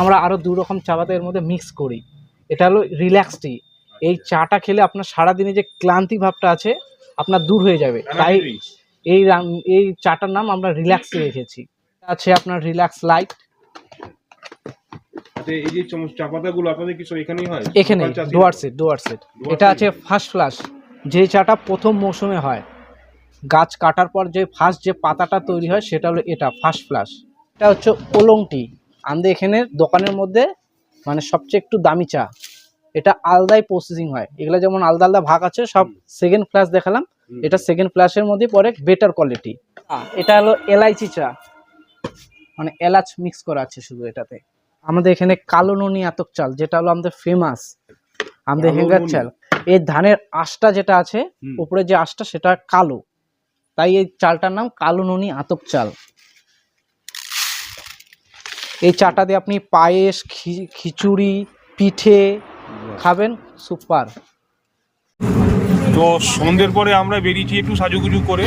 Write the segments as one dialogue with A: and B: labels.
A: আমরা আরও দু রকম চা পাতা এর মধ্যে মিক্স করি। এটা হলো রিল্যাক্স টি এই চাটা খেলে আপনার সারাদিনে যে ক্লান্তি ভাবটা আছে আপনার দূর হয়ে যাবে। তাই এই এই চাটার নাম আমরা রিল্যাক্স রেখেছি। আছে আপনার রিল্যাক্স লাইট
B: আচ্ছা, এই যে চা পাতাগুলো আপনাদের এখানেই হয়?
A: এখানে এটা আছে ফার্স্ট ফ্লাশ যে চাটা প্রথম মৌসুমে হয় গাছ কাটার পর যে ফার্স্ট যে পাতাটা তৈরি হয় সেটা হলো এটা ফার্স্ট ফ্লাশ এটা হচ্ছে ওলং টি আমাদের এখানে দোকানের মধ্যে মানে সবচেয়ে একটু দামি চা। এটা আলাদাই প্রসেসিং হয়। এগুলো যেমন আলাদা আলাদা ভাগ আছে সব সেকেন্ড ফ্লাশ দেখালাম। এটা সেকেন্ড ফ্লাশের মধ্যে পরে বেটার কোয়ালিটি এটা হলো এলাইচি চা। মানে এলাচ মিক্স করা আছে শুধু এটাতে। আমাদের এখানে কালো নুনি আতক চাল যেটা হলো আমাদের ফেমাস আমাদের হেঙ্গার চাল। এই ধানের আঁশটা যেটা আছে। উপরে যে আঁশটা সেটা কালো। তাই এই চালটার নাম কালো নুনি আতক চাল। এই চাটা দিয়ে আপনি পায়েস খিচুড়ি, পিঠে খাবেন, সুপার।
B: তো সন্ধ্যের পরে আমরা বেরিয়েছি একটু সাজুগুজু করে।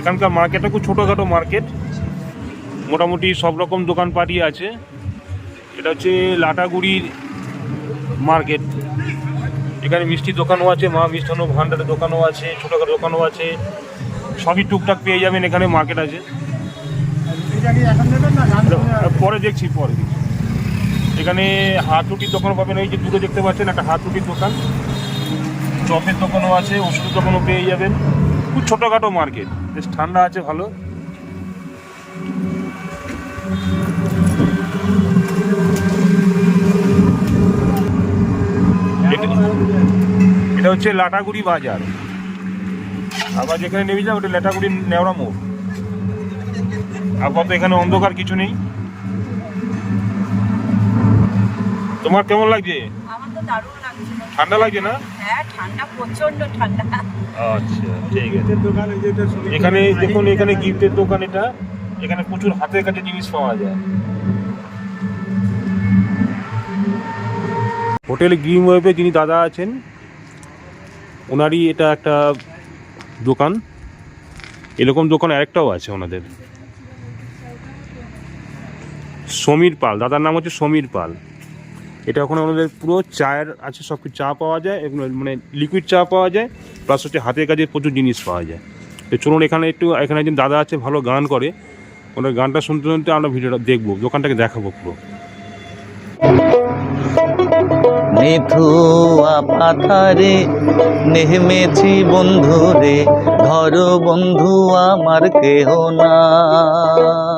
B: এখানকার মার্কেটটা খুব ছোটোখাটো মার্কেট মোটামুটি সব রকম দোকানপাটই আছে। এটা হচ্ছে লাটাগুড়ির মার্কেট এখানে মিষ্টির দোকানও আছে, মা মিষ্টান্ন ভাণ্ডারের দোকানও আছে, ছোটোখাটো দোকানও আছে। সবই টুকটাক পেয়ে যাবেন এখানে মার্কেট আছে। পরে দেখছি পরে দেখছি। এখানে হাত রুটির দোকানও পাবেন এই যে দূরে দেখতে পাচ্ছেন একটা হাতুটির দোকান। চপের দোকানও আছে ওষুধের দোকানও পেয়ে যাবেন। খুব ছোটোখাটো মার্কেট বেশ ঠান্ডা আছে ভালো। এটা- এটা হচ্ছে লাটাগুড়ি বাজার। আবার যেখানে নেমে যাও ওটা লাটাগুড়ি নেওড়া মোড়। আপাতত এখানে অন্ধকার কিছু নেই। তোমার কেমন লাগছে?
C: আমার তো দারুণ লাগছে।
B: ঠান্ডা লাগছে না?
C: হ্যাঁ ঠান্ডা প্রচণ্ড ঠান্ডা।
B: আচ্ছা ঠিক আছে। এখানে দেখুন এখানে গিফটের দোকান এটা। এখানে প্রচুর হাতের কাছে জিনিস পাওয়া যায়। হোটেল গ্রিন ওয়েবে যিনি দাদা আছেন ওনারই এটা একটা দোকান। এরকম দোকান আরেকটাও আছে ওনাদের। সমীর পাল, দাদার নাম হচ্ছে সমীর পাল। এটা ওখানে ওনাদের পুরো চায়ের আছে, সব কিছু চা পাওয়া যায়, এগুলো মানে লিকুইড চা পাওয়া যায় প্লাস হচ্ছে হাতের কাজে প্রচুর জিনিস পাওয়া যায়। তো চলুন এখানে একটু, এখানে একজন দাদা আছে, ভালো গান করে। ওনার গানটা শুনতে শুনতে আমরা ভিডিওটা দেখব, দোকানটাকে দেখাবো পুরো।
D: নিথুয়া পাথারে নেমেছি বন্ধুরে, ধর বন্ধু আমার কেহ নাই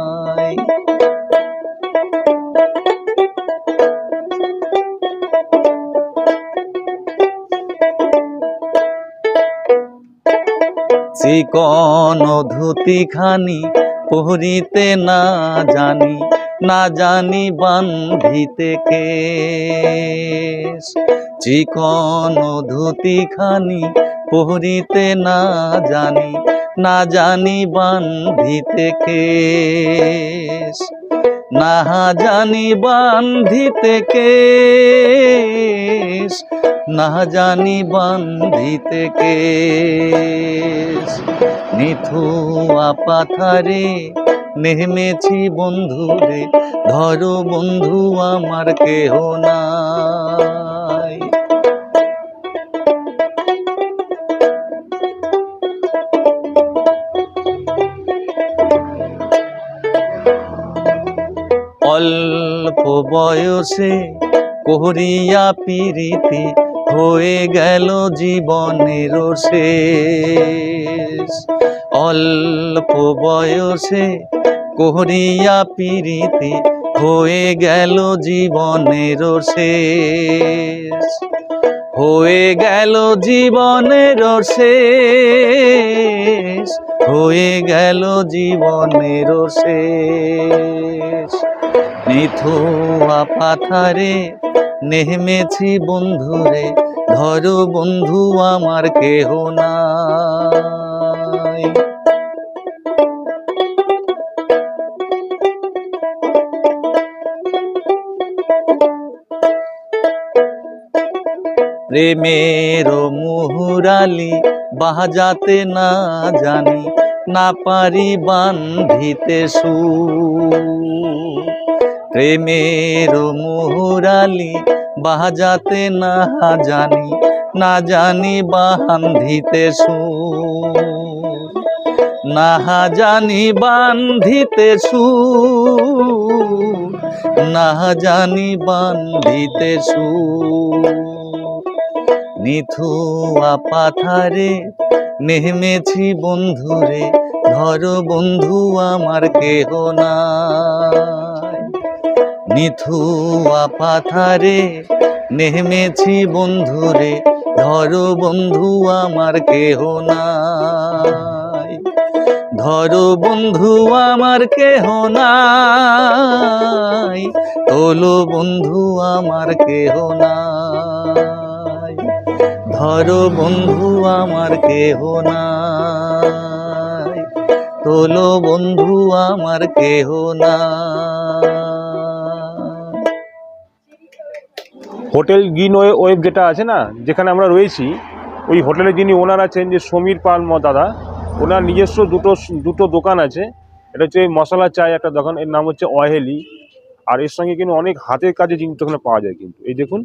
D: চিকন ধুতি খানি পহরিতে না জানি না জানি বান্ধিতে কেশ। চিকন ধুতি খানি পহরিতে না জানি না জানি বান্ধিতে কেশ। না জানি বান্ধিতে কেশ। না জানি বান্ধিতে কেশ। নিথুয়া পাথারে নেমেছি বন্ধুরে, ধরো বন্ধু আমার কেহ না অল্প বয়সে করিয়া পিরিতি হয়ে গেল জীবনের শেষ। অল্প বয়সে করিয়া পিরিতি হয়ে গেল জীবনের শেষ। হয়ে গেল জীবনের শেষ। হয়ে গেল জীবনের শেষ। নিথুয়া পাথারে নেমেছি বন্ধুরে, ধরো বন্ধু আমার কেহ নাই। প্রেমের মুহুরালি বাজাতে না জানি, না পারি বান্ধিতে সু প্রেমের মুহুরালি, বাজাতে না জানি না জানি বান্ধিতে সু না জানি বান্ধিতে সু না জানি বান্ধিতে সু নিথুয়া পাথারে, নেমেছি বন্ধুরে, ধর বন্ধু আমার কেহ নাই নিথুয়া পাথারে, নেমেছি বন্ধুরে, ধর বন্ধু আমার কেহ নাই। ধর বন্ধু আমার কেহ নাই, তোলো বন্ধু আমার কেহ নাই। ধরো বন্ধু আমার কেহ নাই, তোলো বন্ধু আমার কেহ নাই।
B: হোটেল ওয়ে ওয়েব যেটা আছে না, যেখানে আমরা রয়েছি, ওই হোটেলের যিনি ওনার আছেন যে সমীর পাল ম দাদা, ওনার নিজস্ব দুটো দুটো দোকান আছে। এটা হচ্ছে মশলা চায় একটা দোকান, এর নাম হচ্ছে অহেলি। আর এর সঙ্গে কিন্তু অনেক হাতের কাজে জিনিস ওখানে পাওয়া যায় কিন্তু। এই দেখুন,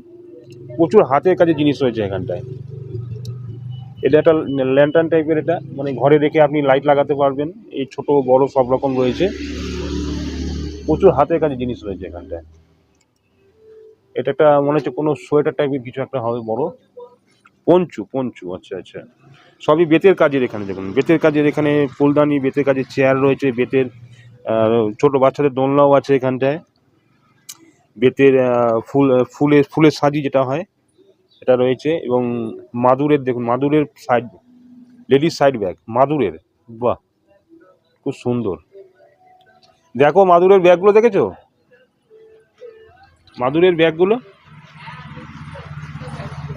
B: প্রচুর হাতের কাজে জিনিস রয়েছে এখানটায়। এটা একটা ল্যান্টার্ন টাইপের এটা মানে ঘরে রেখে আপনি লাইট লাগাতে পারবেন, এই ছোট বড় সব রকম রয়েছে। প্রচুর হাতের কাজে জিনিস রয়েছে এখানটায়। এটা একটা মনে হচ্ছে কোনো সোয়েটার টাইপের কিছু একটা হবে বড়। পঞ্চু পঞ্চু আচ্ছা আচ্ছা। সবই বেতের কাজের এখানে দেখুন। বেতের কাজের এখানে ফুলদানি, বেতের কাজের চেয়ার রয়েছে, বেতের ছোট বাচ্চাদের দোলনাও আছে এখানটায়। বেতের ফুল, ফুলের ফুলের সাজি যেটা হয়, এটা রয়েছে। এবং মাদুরের দেখুন, মাদুরের সাইড লেডিস সাইড ব্যাগ মাদুরের। বাহ, খুব সুন্দর। দেখো মাদুরের ব্যাগগুলো দেখেছ? মাদুরের ব্যাগগুলো?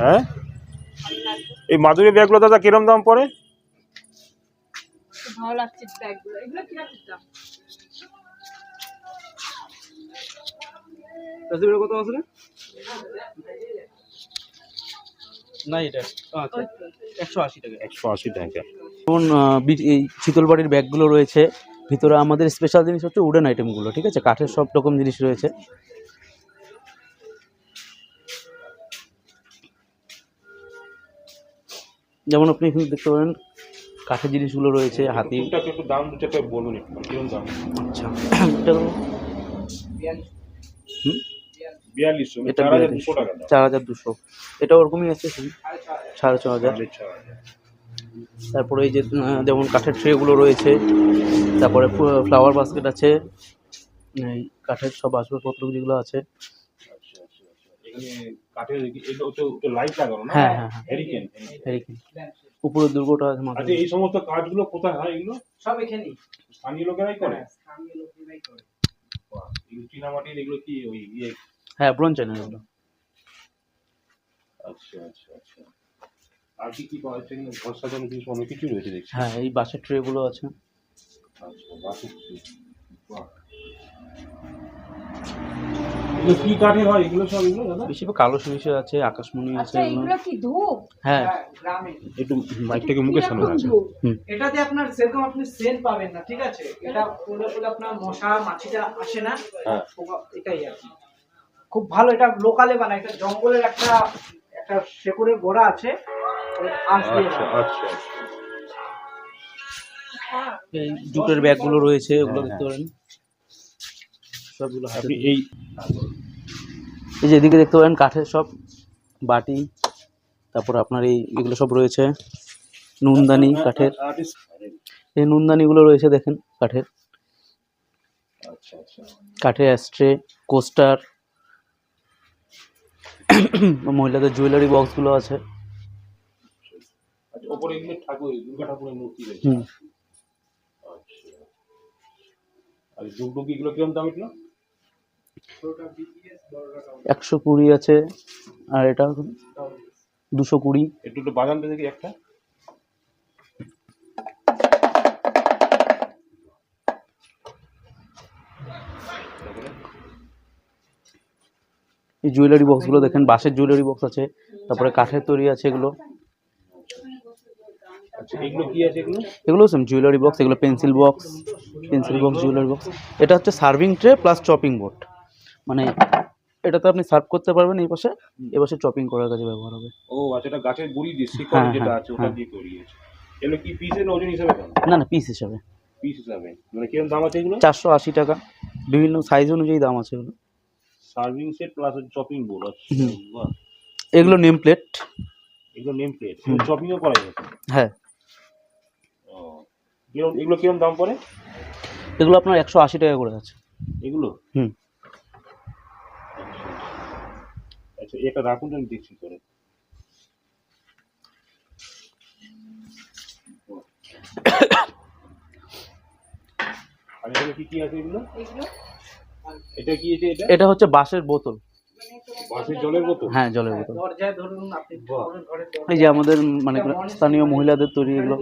B: হ্যাঁ? এই মাদুরের ব্যাগগুলো দাদা কিরম দাম পড়ে?
C: ভালো লাগছে ব্যাগগুলো। এগুলো
A: কত আছে না এটা। আচ্ছা একশো আশি টাকা।
B: একশো আশি টাকা।
E: যেমন এই শীতলবাড়ির ব্যাগগুলো রয়েছে। ভিতরে আমাদের স্পেশাল জিনিস হচ্ছে উডেন আইটেমগুলো ঠিক আছে? কাঠের সব রকম জিনিস রয়েছে। যেমন আপনি এখানে দেখতে পারেন কাঠের জিনিসগুলো রয়েছে হাতি।
B: একটু দাম দু চারটা বলুন দাম?
E: আচ্ছা এটা
B: বিয়াল্লিশশো
E: এটা
B: চার হাজার দুশো টাকা
E: চার হাজার দুশো। এটা ওরকমই আছে সাড়ে ছ হাজার।
B: সাড়ে ছ হাজার।
E: তারপরে এই যে যেমন কাঠের ট্রেগুলো রয়েছে তারপরে ফ্লাওয়ার বাস্কেট আছে এই কাঠের সব আসবাবপত্র যেগুলো আছে
B: আচ্ছা আচ্ছা আচ্ছা এখানে কাঠের এগুলো হচ্ছে লাইট লাগানো না?
E: হ্যাঁ, হ্যাঁ, হ্যাঁ।
B: হ্যারিকেন
E: দুর্গটা আছে মাথায়
B: আচ্ছা এই সমস্ত কাজগুলো কোথায় হয় এগুলো?
A: সব এখানেই।
B: স্থানীয় লোকেরাই করে?
A: স্থানীয় লোকেরাই করে।
B: বাহ, এগুলো চীনামাটির এগুলো কি ওই ইয়ে?
E: হ্যাঁ ব্রোঞ্জ চ্যানেল এগুলো।
B: আচ্ছা আচ্ছা আচ্ছা। আর কি কি পাওয়া যাচ্ছে এখানে? ঘর সাজানো জিনিস অনেক কিছু রয়েছে দেখছি।
E: হ্যাঁ এই বাসের ট্রেগুলো আছে।
B: আচ্ছা বাসুক বাহ। এগুলো কি কাঠের হয় এগুলো সব এগুলো দাদা?
E: বেশিরভাগ কালো সরিষা আছে আকাশমণি আছে
C: আচ্ছা
E: এগুলো।
C: এগুলো কি ধূপ?
E: হ্যাঁ।
B: একটু মাইকটাকে আছে
A: এটাতে আপনার সেরকম আপনি সেন্ট পাবেন না ঠিক আছে? এটা আপনার মশা মাছিটা আসে না।
B: হ্যাঁ।
A: এটাই আর কি। খুব ভালো এটা লোকালে বানায় এটা জঙ্গলের একটা একটা শেকড়ের গোড়া আছে।
B: আচ্ছা আচ্ছা।
E: এই জুটের ব্যাগগুলো রয়েছে ওগুলো দেখতে পারেন। সবগুলো
B: আপনি এই
E: এই যে এদিকে দেখতে পারেন কাঠের সব বাটি তারপর আপনার এই এগুলো সব রয়েছে নুনদানি কাঠের। এই নুনদানিগুলো রয়েছে দেখেন কাঠের।
B: আচ্ছা আচ্ছা।
E: কাঠের অ্যাস্ট্রে কোস্টার মহিলাদের জুয়েলারি বক্সগুলো আছে।
B: আচ্ছা
E: হুম।
B: আর ডুগডুগি এগুলো দাম এগুলো
E: একশো কুড়ি আছে আর এটা দুশো কুড়ি।
B: একটু একটু বাগানটা দেখি একটা।
E: এই জুয়েলারি বক্সগুলো দেখেন বাঁশের জুয়েলারি বক্স আছে তারপরে কাঠের তৈরি আছে এগুলো।
B: আচ্ছা এগুলো কি আছে এগুলো?
E: এগুলো সেম জুয়েলারি বক্স এগুলো pencil box pencil box jewellery box এটা হচ্ছে serving tray plus chopping board মানে এটাতে আপনি সার্ভ করতে পারবেন এই পাশে এ পাশে চপিং করার কাজে ব্যবহার হবে।
B: ও আচ্ছা এটা গাছের গুড়ি দিয়ে শিকড়
E: হ্যাঁ,
B: যেটা
E: হ্যাঁ,
B: আছে ওটা
E: হ্যাঁ।
B: দিয়ে তৈরি আছে এগুলো কি পিসের না ওজন হিসাবে
E: না না পিস হিসাবে।
B: পিস হিসাবে। মানে কীরকম দাম আছে এগুলো?
E: চারশো আশি টাকা। বিভিন্ন সাইজ অনুযায়ী দাম আছে এগুলো।
B: Serving set plus chopping board
E: hmm.
B: বাহ।
E: এগুলো নেম প্লেট
B: এগুলো নেম প্লেট। চপিংও করা যায়?
E: হ্যাঁ।
B: এগুলো কীরকম দাম পড়ে?
E: এগুলো আপনার একশো আশি টাকা করে আছে।
B: এগুলো?
E: হুম।
B: আচ্ছা এটা রাখুন আমি দেখছি করে কি কি আছে এগুলো?
C: এগুলো?
B: এটা কি এটা এটা?
E: এটা হচ্ছে বাঁশের বোতল।
B: বাসের জলের বোতল?
E: হ্যাঁ জলের বোতল।
A: দরজায় ধরুন আপনি
B: বাহ।
A: ঘরের
E: এই যে আমাদের মানে স্থানীয় মহিলাদের তৈরি এগুলো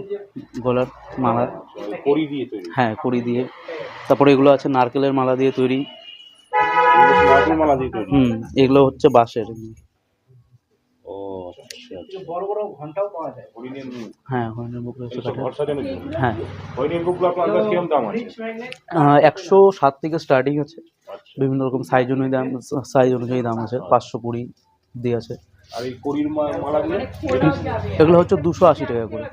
E: গলার মালা।
B: কড়ি দিয়ে
E: হ্যাঁ কড়ি দিয়ে। তারপরে এগুলো আছে নারকেলের মালা দিয়ে তৈরি। হুম এগুলো হচ্ছে বাঁশের।
B: ও আচ্ছা আচ্ছা।
A: বড় বড় ঘন্টাও পাওয়া যায়।
E: হ্যাঁ হরিণের বুক হ্যাঁ।
B: হরিণের মুখগুলো আপনার আন্দাজ দাম আছে?
E: একশো সাত থেকে স্টার্টিং আছে।
B: আচ্ছা।
E: বিভিন্ন রকম সাইজ অনুযায়ী দাম সাইজ অনুযায়ী দাম আছে। পাঁচশো কুড়ি দিয়ে আছে।
B: আর এই কড়ির মালাগুলো
E: এগুলো হচ্ছে দুশো আশি টাকা করে।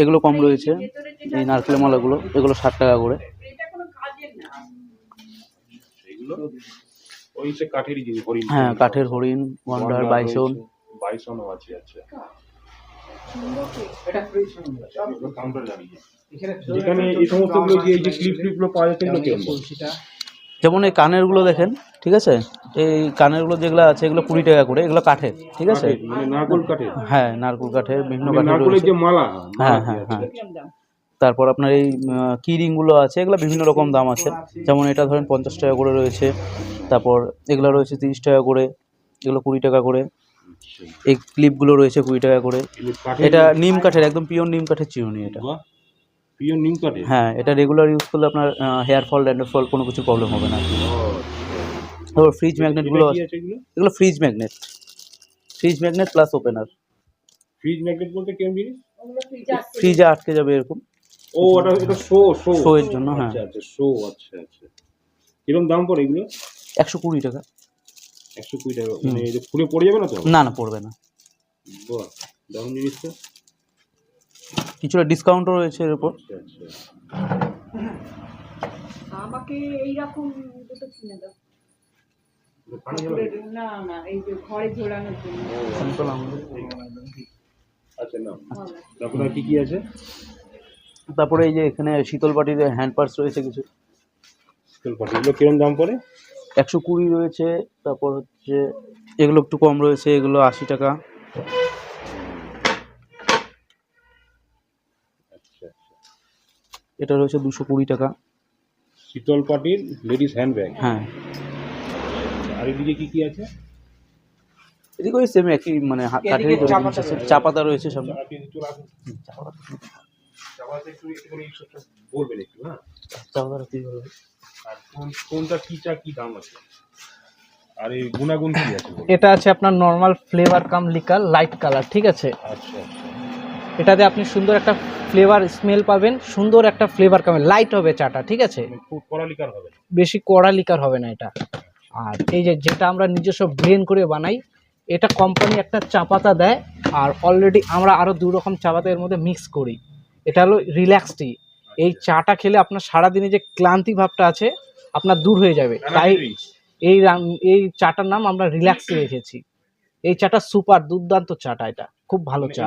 E: এগুলো কম রয়েছে। এই নারকেলের মালাগুলো এগুলো ষাট টাকা করে।
B: এগুলো ওই সে কাঠেরই জিনিস হরিণ
E: হ্যাঁ কাঠের হরিণ ওয়ান্ডার বাইসন।
B: বাইসনও আছে আচ্ছা।
A: এটা ফ্রিজ
B: কাউন্টার দাঁড়িয়ে
A: এখানে
B: যেখানে এই সমস্তগুলো গুলো
E: যেমন দেখেন ঠিক আছে? এই কানেরগুলো যেগুলো আছে এগুলো কুড়ি টাকা করে এগুলো কাঠের ঠিক আছে?
B: মানে নারকোল কাঠের।
E: হ্যাঁ নারকুল কাঠের বিভিন্ন
B: মানে
E: কাঠের
B: নারকোলের
E: রয়েছে।
B: যে মালা
E: হ্যাঁ হ্যাঁ হ্যাঁ।
C: দাম।
E: তারপর আপনার এই কি রিংগুলো আছে এগুলো বিভিন্ন রকম দাম আছে। যেমন এটা ধরেন পঞ্চাশ টাকা করে রয়েছে তারপর এগুলো রয়েছে তিরিশ টাকা করে এগুলো কুড়ি টাকা করে। এই ক্লিপগুলো রয়েছে কুড়ি টাকা করে। এটা নিম কাঠের একদম পিওর নিম কাঠের চিরুনি এটা।
B: পিওর নিম কাঠের?
E: হ্যাঁ এটা রেগুলার ইউজ করলে আপনার হেয়ার ফল ড্যান্ড্রফ ফল কোনো কিছু প্রবলেম হবে না। তারপর ফ্রিজ ম্যাগনেটগুলো আছে।
B: এগুলো?
E: Fridge magnet fridge magnet plus opener
B: fridge magnet বলতে কেমন জিনিস
C: ফ্রিজে
E: আটকে যাবে এরকম।
B: ও ওটা এটা শো শো
E: Show এর জন্য, হ্যাঁ।
B: আচ্ছা আচ্ছা শো আচ্ছা আচ্ছা। কীরকম দাম পড়ে এগুলো?
E: একশো কুড়ি টাকা।
B: একশো কুড়ি টাকা। মানে এই যে খুলে পড়ে যাবে না তো?
E: না না পড়বে না।
B: বাহ দারুণ জিনিস তো
E: কিছুটা ডিসকাউন্টও রয়েছে এর উপর।
B: আচ্ছা আচ্ছা।
C: আমাকে এইরকম দুটো কিনে দাও।
B: না?
C: না না এই যে ঘরে ঝোলানোর জন্য।
B: আচ্ছা না তারপরে আর কি কি আছে?
E: তারপরে এই যে এখানে শীতল পাটির হ্যান্ড পার্স রয়েছে কিছু।
B: শীতল পাটি এগুলো কিরম দাম পড়ে?
E: একশো কুড়ি রয়েছে তারপর হচ্ছে এগুলো একটু কম রয়েছে এগুলো আশি টাকা।
B: আচ্ছা আচ্ছা।
E: এটা রয়েছে দুশো কুড়ি টাকা।
B: শীতল পাটির লেডিস হ্যান্ড ব্যাগ
E: হ্যাঁ।
B: আর এদিকে কি কি আছে?
E: এদিকে ওই সেম একই মানে হাত- কাঠেরই
A: এদিকে
E: তৈরি
A: চা পাতা
E: আছে
A: রয়েছে।
E: চা পাতা রয়েছে সামনে।
B: বলবেন একটু হ্যাঁ। আর কোন কোনটা কি চা কি দাম আছে? আর এই গুণাগুণ কি আছে
A: এটা আছে আপনার normal flavour cum liquor light colour ঠিক আছে?
B: আচ্ছা আচ্ছা।
A: এটাতে আপনি সুন্দর একটা ফ্লেভার স্মেল পাবেন সুন্দর একটা ফ্লেভার কামে লাইট হবে চাটা ঠিক আছে?
B: মানে খুব পড়ালিকার হবে।
A: বেশি কড়া লিকার হবে না এটা। আর এই যে যেটা আমরা নিজস্ব ব্লেন্ড করে বানাই এটা কোম্পানি একটা চা পাতা দেয় আর অলরেডি আমরা আরও দু রকম চা পাতা এর মধ্যে মিক্স করি। এটা হলো রিল্যাক্স টি এই চাটা খেলে আপনার সারাদিনে যে ক্লান্তি ভাবটা আছে আপনার দূর হয়ে যাবে। তাই এই এই চাটার নাম আমরা রিল্যাক্স রেখেছি। এই চাটা সুপার দুর্দান্ত চাটা এটা। খুব ভালো
B: মানে
A: চা।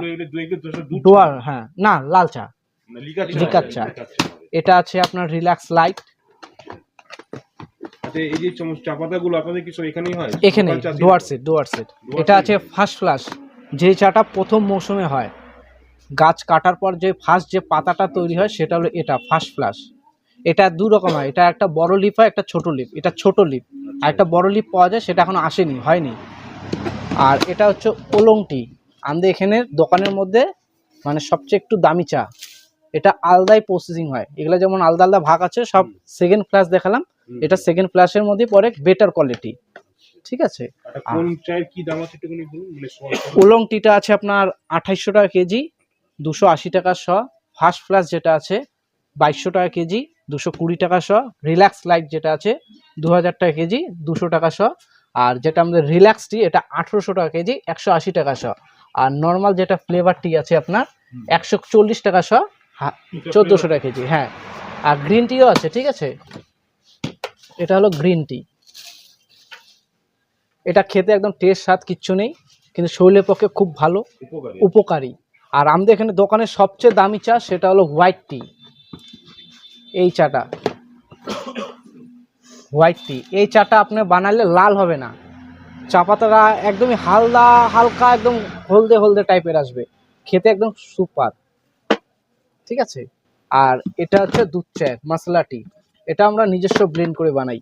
A: ডোয়ার হ্যাঁ না লাল চা।
B: মানে লিকার চা
A: লিকার চা। এটা আছে আপনার রিল্যাক্স লাইট
B: আচ্ছা এই যে চা পাতাগুলো আপনাদের কি সব এখানেই হয়?
A: এখানে? ডোয়ার সেট ডোয়ার সেট এটা আছে ফার্স্ট ফ্লাশ যে চাটা প্রথম মৌসুমে হয় গাছ কাটার পর যে ফার্স্ট যে পাতাটা তৈরি হয় সেটা হলো এটা ফার্স্ট ফ্লাশ এটা দু রকম হয়। এটা একটা বড় লিপ হয় একটা ছোট লিপ এটা ছোট লিপ আর একটা বড় লিপ পাওয়া যায় সেটা এখনও আসেনি হয়নি। আর এটা হচ্ছে ওলংটি আমাদের এখানে দোকানের মধ্যে মানে সবচেয়ে একটু দামি চা। এটা আলাদাই প্রসেসিং হয়। এগুলো যেমন আলাদা আলাদা ভাগ আছে সব সেকেন্ড ক্লাস দেখালাম। এটা সেকেন্ড ক্লাসের মধ্যে পরে বেটার কোয়ালিটি ঠিক আছে?
B: বলুন? মানে
A: ওলং টিটা আছে আপনার আঠাইশশো টাকা কেজি। দুশো আশি টাকা শ ফার্স্ট ক্লাস যেটা আছে বাইশশো টাকা কেজি দুশো কুড়ি টাকা শ রিল্যাক্স লাইট যেটা আছে দু হাজার টাকা কেজি দুশো টাকা শ। আর যেটা আমাদের রিল্যাক্স টি এটা আঠেরোশো টাকা কেজি একশো আশি টাকা শ। আর নর্মাল যেটা ফ্লেভার টি আছে আপনার একশো চল্লিশ টাকা শ চোদ্দোশো টাকা কেজি হ্যাঁ। আর গ্রিন টিও আছে ঠিক আছে? এটা হলো গ্রিন টি এটা খেতে একদম টেস্ট স্বাদ কিচ্ছু নেই কিন্তু শরীরের পক্ষে খুব ভালো
B: উপকারী।
A: আর আমাদের এখানে দোকানের সবচেয়ে দামি চা সেটা হলো হোয়াইট টি। এই চাটা। White tea. এই চাটা আপনি বানালে লাল হবে না। চা পাতাটা একদমই হালদা, হালকা, একদম হলদে হলদে টাইপের আসবে। খেতে একদম সুপার। ঠিক আছে? আর এটা হচ্ছে দুধ চায়ের মশলা টি। এটা আমরা নিজস্ব ব্লেন্ড করে বানাই।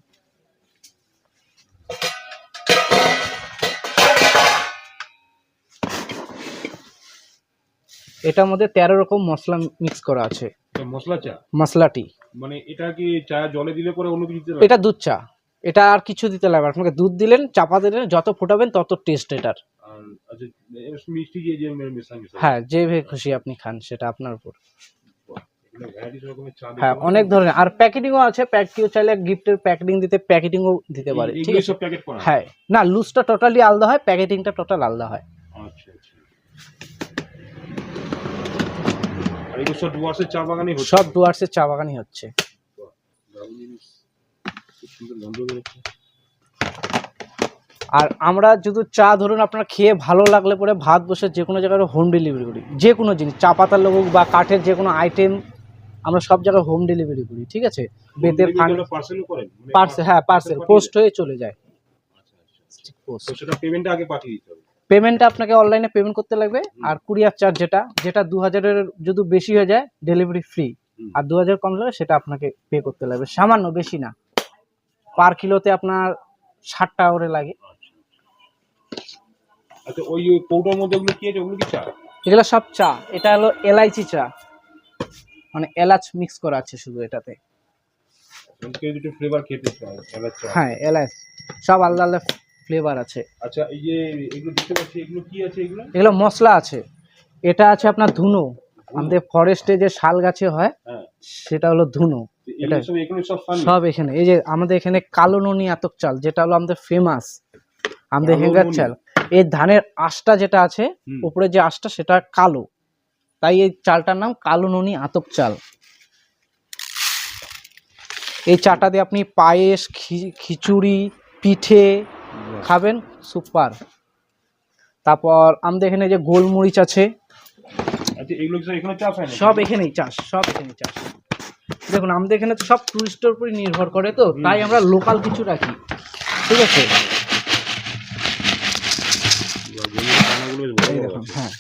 A: এটার মধ্যে তেরো রকম মশলা মিক্স করা আছে।
B: মশলা চা?
A: মশলা টি
B: মানে এটা কি চা জলে দিলে পরে অন্য কিছু দিতে
A: এটা দুধ চা। এটা আর কিছু দিতে লাগবে আপনাকে দুধ দিলেন চাপা দিলেন যত ফোটাবেন তত টেস্ট এটার।
B: আচ্ছা মিষ্টি যে
A: হ্যাঁ যেভাবে খুশি আপনি খান সেটা আপনার উপর। হ্যাঁ অনেক ধরনের। আর প্যাকেটিংও আছে। প্যাকেটিং চাইলে গিফটের প্যাকেটিং দিতে প্যাকেটিংও দিতে পারে। ঠিক আছে? হ্যাঁ। না লুজটা টোটালি আলাদা হয় প্যাকেটিংটা টোটাল আলাদা হয়।
B: আচ্ছা। এগুলো সব ডুয়ার্সের চা বাগানে হচ্ছে।
A: সব ডুয়ার্সের চা বাগানই হচ্ছে। আর আমরা যদি চা ধরুন আপনার খেয়ে ভালো লাগলে পরে ভাত বসে যে কোনো জায়গায় হোম ডেলিভারি করি। যে কোনো জিনিস চা পাতার লোক বা কাঠের যে কোনো আইটেম আমরা সব জায়গায় হোম ডেলিভারি করি ঠিক আছে? বেতের
B: মানে
A: পার্সেল হ্যাঁ পার্সেল পোস্ট হয়ে চলে যায়।
B: আচ্ছা, আচ্ছা।
A: পোস্ট
B: তো সেটা পেমেন্টটা আগে পাঠিয়ে দিতে হবে।
A: পেমেন্টটা আপনাকে অনলাইনে পেমেন্ট করতে লাগবে। আর কুরিয়ার চার্জ যেটা যেটা দু হাজারের যদি বেশি হয়ে যায় ডেলিভারি ফ্রি আর দু হাজার কম লাগে সেটা আপনাকে পে করতে লাগবে। সামান্য বেশি না। পার কিলোতে আপনার ষাট টাকা করে লাগে।
B: আচ্ছা ওই কৌটার মধ্যে ওগুলো কি আছে? ওগুলো কি চা?
A: এগুলো সব চা। এটা হলো এলাইচি চা। মানে এলাচ মিক্স করা আছে শুধু এটাতে।
B: ফ্লেভার খেতে
A: হ্যাঁ এলাচ। সব আলাদা আলাদা ফ্লেভার আছে।
B: আচ্ছা এই যে এগুলো দেখতে পাচ্ছি এগুলো কি আছে এগুলো?
A: এগুলো মশলা আছে। এটা আছে আপনার ধুনো। আমাদের ফরেস্টে যে শাল গাছে হয়
B: হ্যাঁ।
A: সেটা হলো ধুনো। এটা
B: সব
A: এখানে এই যে আমাদের এখানে কালো ননি আতক চাল যেটা হলো আমাদের ফেমাস আমাদের হেঙ্গার চাল। এই ধানের আঁশটা যেটা আছে। উপরে যে আঁশটা সেটা কালো। তাই এই চালটার নাম কালো ননি আতক চাল। এই চাটা দিয়ে আপনি পায়েস খিচুড়ি পিঠে খাবেন সুপার। তারপর আমাদের এখানে যে গোলমরিচ আছে
B: আচ্ছা সব
A: এখানেই চাষ সব এখানেই চাষ। দেখুন আমাদের এখানে তো সব টুরিস্টের উপরই নির্ভর করে তো তাই আমরা লোকাল কিছু রাখি ঠিক আছে। হ্যাঁ।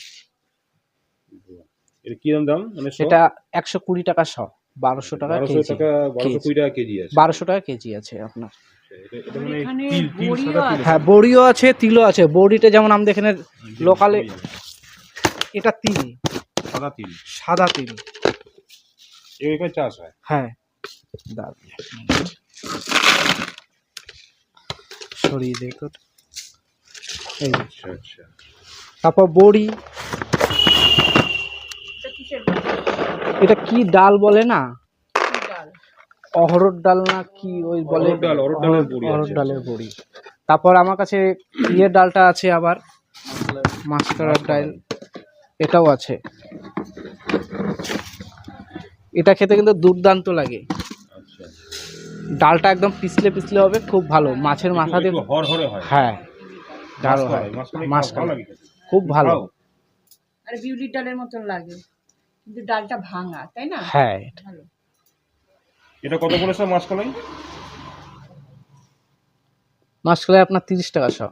B: এটা কি দাম দাম? মানে
A: এটা একশো কুড়ি টাকা শ বারোশো টাকা
B: বারোশো টাকা বারোশো কুড়ি টাকা কেজি আছে।
A: বারোশো টাকা কেজি আছে আপনার।
B: মানে
A: হ্যাঁ বড়িও আছে তিলও আছে। বড়িটা যেমন আমাদের এখানে লোকালে এটা তিল।
B: সাদা তিল।
A: সাদা তিল।
B: এখানে চাষ হয়?
A: হ্যাঁ। সরিয়ে দেখুন এই
B: আচ্ছা আচ্ছা।
A: তারপর বড়ি?
C: এটা
A: কি ডাল বলে না? অহরর ডাল না কি ওই বলে?
B: ডাল, অড়হর ডালের বড়ি
A: তারপর আমার কাছে ইয়ের ডালটা আছে আবার মাস্টারার ডাল এটাও আছে। এটা খেতে কিন্তু দুর্দান্ত লাগে।
B: আচ্ছা
A: ডালটা একদম পিছলে পিছলে হবে খুব ভালো। মাছের মাথা দিয়ে
B: হয়।
A: হ্যাঁ ডাল
B: মাছ
A: হয়।
B: মাছ।
A: খুব ভালো।
C: আর বিউলির ডালের মতন লাগে। কিন্তু ডালটা ভাঙা তাই না?
A: হ্যাঁ।
C: ভালো।
B: এটা কত করে স্যার মাছ কলাই
A: মাছ কলাই আপনার তিরিশ টাকা সব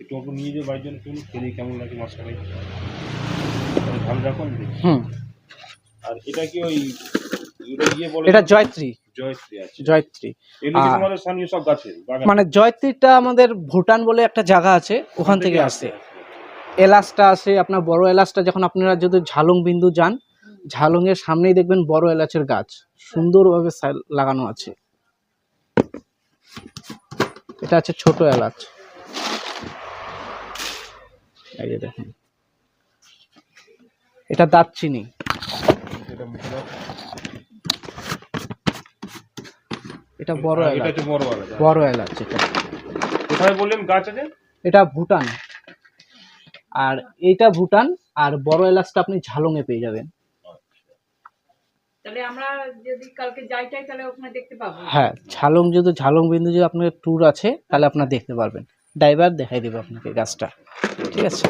B: একটু অল্প নিয়ে যে বাড়ির জন্য চলুন খেলে কেমন লাগে মাছ কলাই ভালো রাখুন
A: হুম।
B: আর এটা কি ওই
A: এটা জয়ত্রী। জয়ত্রী
B: সব বাগান
A: মানে জয়ত্রীটা আমাদের ভুটান বলে একটা জায়গা আছে ওখান থেকে আসে। এলাচটা আছে আপনার বড় এলাচটা যখন আপনারা যদি ঝালং বিন্দু যান ঝালংয়ের সামনেই দেখবেন বড় এলাচের গাছ। সুন্দরভাবে লাগানো আছে। এটা আছে ছোট এলাচ। এই যে দেখুন। এটা দারচিনি। এটা বড়
B: হ্যাঁ,
A: এলাচ।
B: বড়
A: এলাচ। এটা।
B: কোথায় বললেন গাছ আছে?
A: এটা ভুটান। আর এইটা ভুটান আর বড় এলাচটা আপনি ঝালংয়ে পেয়ে যাবেন। হ্যাঁ ঝালং যদি ঝালং বিন্দু যদি আপনার ট্যুর আছে, তাহলে আপনার দেখতে পারবেন। ড্রাইভার দেখাই দেবে আপনাকে গাছটা। ঠিক আছে?